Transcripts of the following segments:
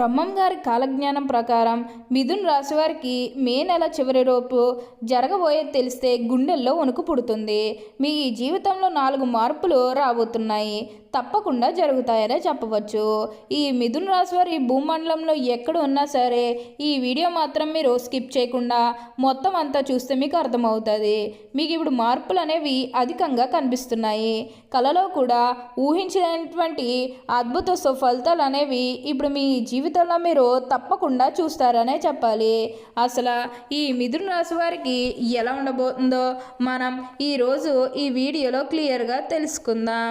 బ్రహ్మం గారి కాలజ్ఞానం ప్రకారం మిథున్ రాశి వారికి మే నెల చివరి లోపు జరగబోయేది తెలిస్తే గుండెల్లో వణుకు పుడుతుంది. మీ జీవితంలో నాలుగు మార్పులు రాబోతున్నాయి. తప్పకుండా జరుగుతాయనే చెప్పవచ్చు. ఈ మిథున రాశి వారి భూమండలంలో ఎక్కడ ఉన్నా సరే ఈ వీడియో మాత్రం మీరు స్కిప్ చేయకుండా మొత్తం అంతా చూస్తే మీకు అర్థమవుతుంది. మీకు ఇప్పుడు మార్పులు అనేవి అధికంగా కనిపిస్తున్నాయి. కలలో కూడా ఊహించినటువంటి అద్భుత సుఫలితాలు అనేవి ఇప్పుడు మీ జీవితంలో మీరు తప్పకుండా చూస్తారనే చెప్పాలి. అసలు ఈ మిథున రాశి వారికి ఎలా ఉండబోతుందో మనం ఈరోజు ఈ వీడియోలో క్లియర్గా తెలుసుకుందాం.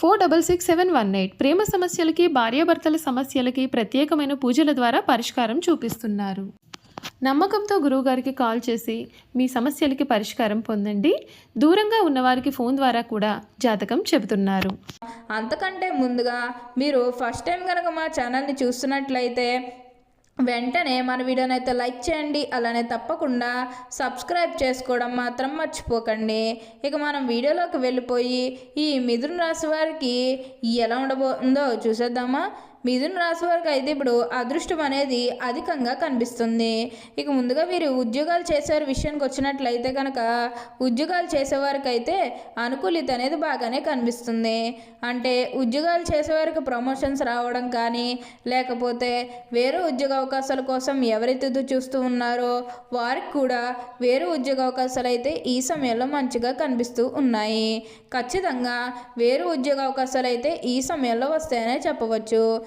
four double six seven one eight ప్రేమ సమస్యలకి భార్యాభర్తల సమస్యలకి ప్రత్యేకమైన పూజల ద్వారా పరిష్కారం చూపిస్తున్నారు. నమ్మకంతో గురువుగారికి కాల్ చేసి మీ సమస్యలకి పరిష్కారం పొందండి. దూరంగా ఉన్నవారికి ఫోన్ ద్వారా కూడా జాతకం చెబుతున్నారు. అంతకంటే ముందుగా మీరు ఫస్ట్ టైం కనుక మా ఛానల్ని చూస్తున్నట్లయితే వెంటనే మన వీడియోని అయితే లైక్ చేయండి అలానే తప్పకుండా సబ్స్క్రైబ్ చేసుకోవడం మాత్రం మర్చిపోకండి. ఇక మనం వీడియోలోకి వెళ్ళిపోయి ఈ మిథున రాశి వారికి ఎలా ఉండబోతుందో చూసేద్దామా? మిథున రాశి వారికి అయితే ఇప్పుడు అదృష్టం అనేది అధికంగా కనిపిస్తుంది. ఇక ముందుగా వీరు ఉద్యోగాలు చేసేవారి విషయానికి వచ్చినట్లయితే కనుక ఉద్యోగాలు చేసేవారికి అయితే అనుకూలిత అనేది బాగానే కనిపిస్తుంది. అంటే ఉద్యోగాలు చేసేవారికి ప్రమోషన్స్ రావడం కానీ లేకపోతే వేరే ఉద్యోగ అవకాశాల కోసం ఎవరైతే చూస్తూ ఉన్నారో వారికి కూడా వేరే ఉద్యోగ అవకాశాలు అయితే ఈ సమయంలో మంచిగా కనిపిస్తూ ఉన్నాయి. ఖచ్చితంగా వేరే ఉద్యోగ అవకాశాలు అయితే ఈ సమయంలో వస్తాయనే చెప్పవచ్చు.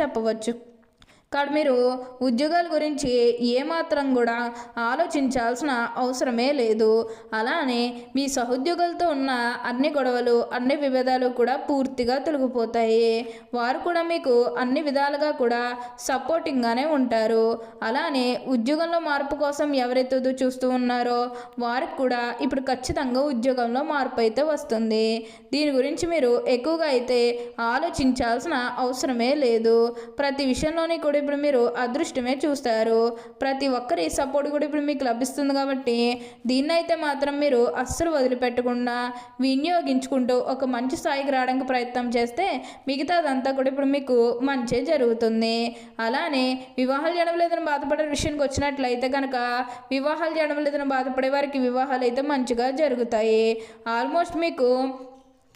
చెప్పవచ్చు. కాబట్టి మీరు ఉద్యోగాల గురించి ఏమాత్రం కూడా ఆలోచించాల్సిన అవసరమే లేదు. అలానే మీ సహోద్యోగులతో ఉన్న అన్ని గొడవలు అన్ని విభేదాలు కూడా పూర్తిగా తొలగిపోతాయి. వారు కూడా మీకు అన్ని విధాలుగా కూడా సపోర్టింగ్గానే ఉంటారు. అలానే ఉద్యోగంలో మార్పు కోసం ఎవరైతే చూస్తూ ఉన్నారో వారికి కూడా ఇప్పుడు ఖచ్చితంగా ఉద్యోగంలో మార్పు అయితే వస్తుంది. దీని గురించి మీరు ఎక్కువగా అయితే ఆలోచించాల్సిన అవసరమే లేదు. ప్రతి విషయంలోని కూడా ఇప్పుడు మీరు అదృష్టమే చూస్తారు. ప్రతి ఒక్కరి సపోర్ట్ కూడా ఇప్పుడు మీకు లభిస్తుంది కాబట్టి దీన్ని అయితే మాత్రం మీరు అస్సలు వదిలిపెట్టకుండా వినియోగించుకుంటూ ఒక మంచి స్థాయికి రావడానికి ప్రయత్నం చేస్తే మిగతాదంతా కూడా ఇప్పుడు మీకు మంచి జరుగుతుంది. అలానే వివాహాలు చేయడం లేదని బాధపడే విషయానికి వచ్చినట్లయితే కనుక వివాహాలు చేయడం లేదని బాధపడే వారికి వివాహాలు అయితే మంచిగా జరుగుతాయి. ఆల్మోస్ట్ మీకు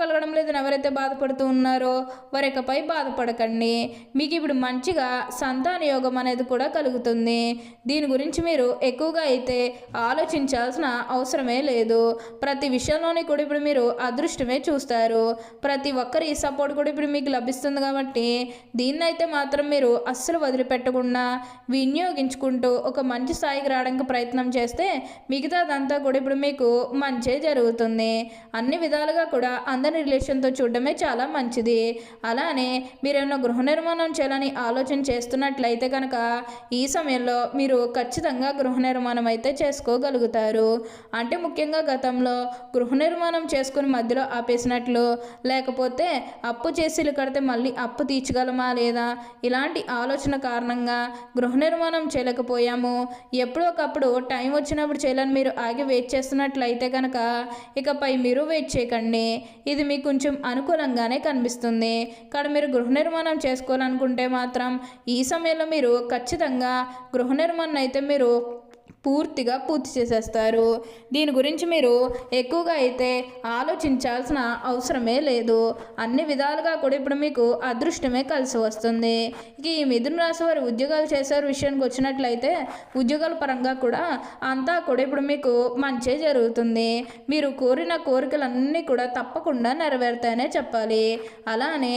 కలగడం లేదని ఎవరైతే బాధపడుతూ ఉన్నారో వారికపై బాధపడకండి. మీకు ఇప్పుడు మంచిగా సంతాన యోగం అనేది కూడా కలుగుతుంది. దీని గురించి మీరు ఎక్కువగా అయితే ఆలోచించాల్సిన అవసరమే లేదు. ప్రతి విషయంలోని కూడా ఇప్పుడు మీరు అదృష్టమే చూస్తారు. ప్రతి ఒక్కరి సపోర్ట్ కూడా ఇప్పుడు మీకు లభిస్తుంది కాబట్టి దీన్నైతే మాత్రం మీరు అస్సలు వదిలిపెట్టకుండా వినియోగించుకుంటూ ఒక మంచి స్థాయికి రావడానికి ప్రయత్నం చేస్తే మిగతాదంతా కూడా ఇప్పుడు మీకు మంచే జరుగుతుంది. అన్ని విధాలుగా కూడా అందరి రిలేషన్తో చూడడమే చాలా మంచిది. అలానే మీరేమైనా గృహ నిర్మాణం చేయాలని ఆలోచన చేస్తున్నట్లయితే కనుక ఈ సమయంలో మీరు ఖచ్చితంగా గృహ నిర్మాణం అయితే చేసుకోగలుగుతారు. అంటే ముఖ్యంగా గతంలో గృహ నిర్మాణం చేసుకుని మధ్యలో ఆపేసినట్లు లేకపోతే అప్పు చేసి కడితే మళ్ళీ అప్పు తీర్చగలమా లేదా? ఇలాంటి ఆలోచన కారణంగా గృహ నిర్మాణం చేయలేకపోయాము. ఎప్పుడో ఒకప్పుడు టైం వచ్చినప్పుడు చేయాలని మీరు ఆగి వెయిట్ చేస్తున్నట్లయితే కనుక ఇకపై మీరు వెయిట్ చేయకండి. ఇది మీకు కొంచెం అనుకూలంగానే కనిపిస్తుంది. కానీ మీరు గృహ నిర్మాణం చేసుకోవాలనుకుంటే మాత్రం ఈ సమయంలో మీరు ఖచ్చితంగా గృహ నిర్మాణం అయితే మీరు పూర్తిగా పూర్తి చేసేస్తారు. దీని గురించి మీరు ఎక్కువగా అయితే ఆలోచించాల్సిన అవసరమే లేదు. అన్ని విధాలుగా కూడా ఇప్పుడు మీకు అదృష్టమే కలిసి వస్తుంది. ఇక ఈ మిథున రాశి వారి ఉద్యోగాలు చేసే విషయానికి వచ్చినట్లయితే ఉద్యోగాల పరంగా కూడా అంతా కూడా ఇప్పుడు మీకు మంచి జరుగుతుంది. మీరు కోరిన కోరికలన్నీ కూడా తప్పకుండా నెరవేరుతాయనే చెప్పాలి. అలానే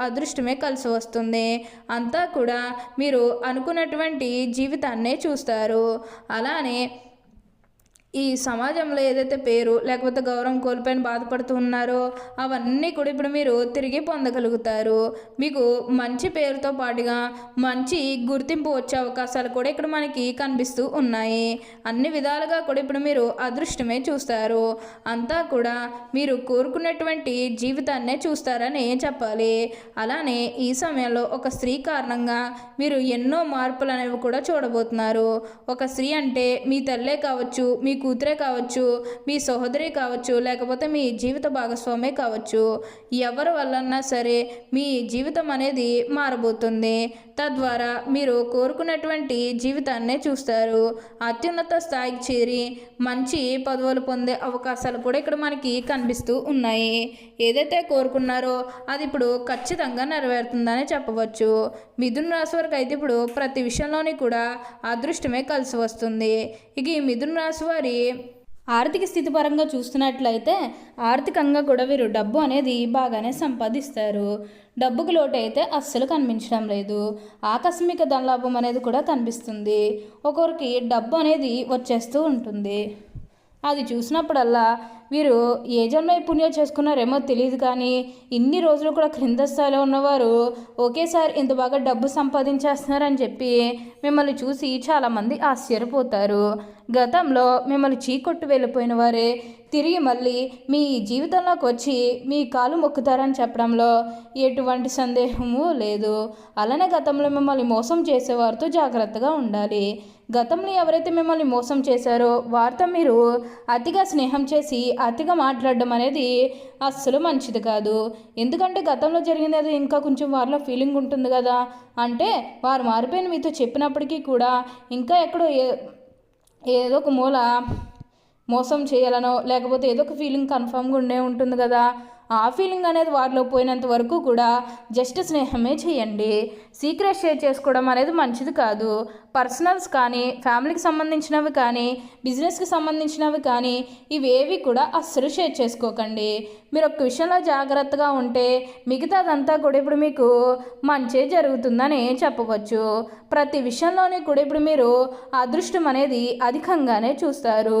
అదృష్టమే కలిసి వస్తుంది. అంతా కూడా మీరు అనుకున్నటువంటి జీవితాన్నే చూస్తారు. అలానే ఈ సమాజంలో ఏదైతే పేరు లేకపోతే గౌరవం కోల్పోయిన బాధపడుతూ ఉన్నారో అవన్నీ కూడా ఇప్పుడు మీరు తిరిగి పొందగలుగుతారు. మీకు మంచి పేరుతో పాటుగా మంచి గుర్తింపు వచ్చే అవకాశాలు కూడా ఇక్కడ మనకి కనిపిస్తూ ఉన్నాయి. అన్ని విధాలుగా కూడా ఇప్పుడు మీరు అదృష్టమే చూస్తారు. అంతా కూడా మీరు కోరుకున్నటువంటి జీవితాన్నే చూస్తారని చెప్పాలి. అలానే ఈ సమయంలో ఒక స్త్రీ కారణంగా మీరు ఎన్నో మార్పులు అనేవి కూడా చూడబోతున్నారు. ఒక స్త్రీ అంటే మీ తల్లే కావచ్చు మీ కూతురే కావచ్చు మీ సహోదరి కావచ్చు లేకపోతే మీ జీవిత భాగస్వామి కావచ్చు ఎవరి వల్లన్నా సరే మీ జీవితం అనేది మారబోతుంది. తద్వారా మీరు కోరుకున్నటువంటి జీవితాన్నే చూస్తారు. అత్యున్నత స్థాయికి చేరి మంచి పదవులు పొందే అవకాశాలు కూడా ఇక్కడ మనకి కనిపిస్తూ ఉన్నాయి. ఏదైతే కోరుకున్నారో అది ఇప్పుడు ఖచ్చితంగా నెరవేరుతుందని చెప్పవచ్చు. మిథున రాశి వారికి అయితే ఇప్పుడు ప్రతి విషయంలోని కూడా అదృష్టమే కలిసి వస్తుంది. ఇక ఈ మిథున రాశి వారి ఆర్థిక స్థితి పరంగా చూస్తున్నట్లయితే ఆర్థికంగా కూడా వీరు డబ్బు అనేది బాగానే సంపాదిస్తారు. డబ్బుకు లోటు అయితే అస్సలు కనిపించడం లేదు. ఆకస్మిక ధనలాభం అనేది కూడా కనిపిస్తుంది. ఒకరికి డబ్బు అనేది వచ్చేస్తూ ఉంటుంది. అది చూసినప్పుడల్లా వీరు ఏ జన్మ పుణ్యం చేసుకున్నారేమో తెలియదు కానీ ఇన్ని రోజులు కూడా క్రింద స్థాయిలో ఉన్నవారు ఒకేసారి ఇంత బాగా డబ్బు సంపాదించేస్తున్నారని చెప్పి మిమ్మల్ని చూసి చాలామంది ఆశ్చర్యపోతారు. గతంలో మిమ్మల్ని చీకొట్టు వెళ్ళిపోయిన వారే తిరిగి మళ్ళీ మీ జీవితంలోకి వచ్చి మీ కాలు మొక్కుతారని చెప్పడంలో ఎటువంటి సందేహము లేదు. అలానే గతంలో మిమ్మల్ని మోసం చేసేవారితో జాగ్రత్తగా ఉండాలి. గతంలో ఎవరైతే మిమ్మల్ని మోసం చేశారో వారితో మీరు అతిగా స్నేహం చేసి అతిగా మాట్లాడడం అనేది అస్సలు మంచిది కాదు. ఎందుకంటే గతంలో జరిగింది అది ఇంకా కొంచెం వారిలో ఫీలింగ్ ఉంటుంది కదా. అంటే వారు మారిపోయిన మీతో చెప్పినప్పటికీ కూడా ఇంకా ఎక్కడో ఏ ఏదో ఒక మూల మోసం చేయాలనో లేకపోతే ఏదో ఒక ఫీలింగ్ కన్ఫామ్గా ఉండే ఉంటుంది కదా. ఆ ఫీలింగ్ అనేది వారిలో పోయినంత వరకు కూడా జస్ట్ స్నేహమే చేయండి. సీక్రెట్ షేర్ చేసుకోవడం అనేది మంచిది కాదు. పర్సనల్స్ కానీ ఫ్యామిలీకి సంబంధించినవి కానీ బిజినెస్కి సంబంధించినవి కానీ ఇవేవి కూడా అస్సలు షేర్ చేసుకోకండి. మీరు ఒక విషయంలో జాగ్రత్తగా ఉంటే మిగతాదంతా కూడా ఇప్పుడు మీకు మంచి జరుగుతుందని చెప్పవచ్చు. ప్రతి విషయంలోనే కూడా ఇప్పుడు మీరు అదృష్టం అనేది అధికంగానే చూస్తారు.